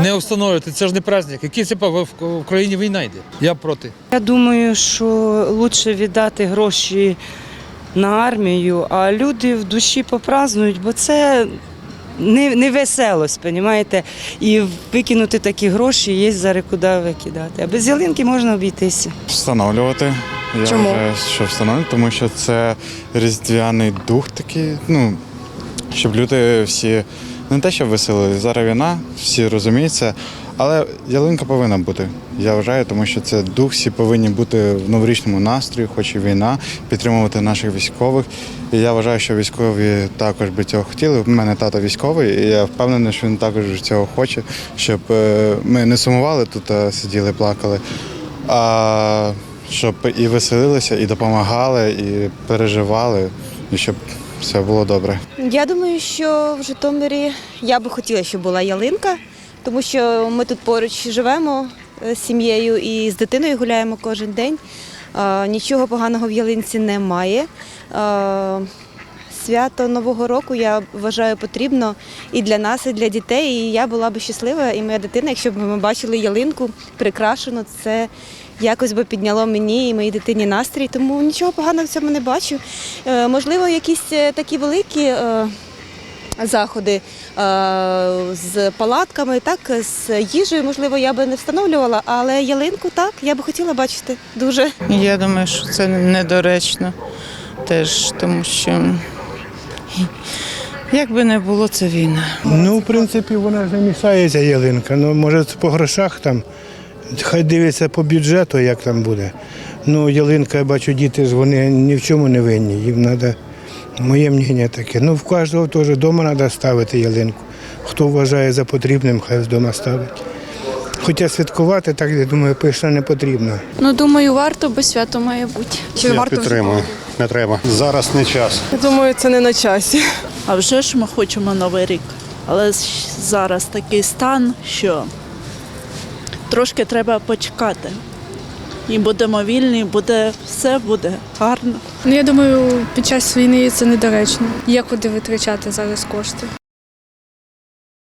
не встановлювати. Це ж не праздник. Який це в в країні війна йде? Я проти. Я думаю, що краще віддати гроші на армію, а люди в душі попразнують, бо це не, не веселость, розумієте? І викинути такі гроші є зараз куди викидати. А без ялинки можна обійтися. Встановлювати. Я Чому? вважаю, що встановлювати, тому що це різдвяний дух такий, ну, щоб люди всі не те, щоб веселили, зараз війна, всі розуміють це, але ялинка повинна бути. Я вважаю, тому що це дух, всі повинні бути в новорічному настрої, хоч і війна, підтримувати наших військових. І я вважаю, що військові також би цього хотіли. У мене тато військовий, і я впевнений, що він також цього хоче, щоб е, ми не сумували тут, а сиділи, плакали. А щоб і веселилися, і допомагали, і переживали, і щоб все було добре. Я думаю, що в Житомирі я би хотіла, щоб була ялинка, тому що ми тут поруч живемо е, з сім'єю і з дитиною гуляємо кожен день. Нічого поганого в ялинці немає. Свято Нового року я вважаю потрібно і для нас, і для дітей. І я була б щаслива, і моя дитина, якщо б ми бачили ялинку прикрашену, це якось би підняло мені і моїй дитині настрій. Тому нічого поганого в цьому не бачу. Е, Можливо, якісь е, такі великі. е, Заходи з палатками, так з їжею, можливо, я би не встановлювала, але ялинку так я би хотіла бачити дуже. Я думаю, що це недоречно теж, тому що як би не було, це війна. Ну, в принципі, вона ж не мішається ялинка. Ну, може, по грошах там. Хай дивиться по бюджету, як там буде. Ну, ялинка, я бачу, діти ж вони ні в чому не винні. Їм треба, моє мнення таке. Ну, в кожного теж вдома треба ставити ялинку. Хто вважає за потрібним, хай вдома ставить. Хоча святкувати, так я думаю, пишно не потрібно. Ну, думаю, варто, бо свято має бути. Чи Я підтримую. Не треба. Зараз не час. Я думаю, це не на часі. А вже ж ми хочемо новий рік. Але зараз такий стан, що трошки треба почекати. І будемо вільні, буде все буде гарно. Ну, я думаю, під час війни це недоречно. Є куди витрачати зараз кошти.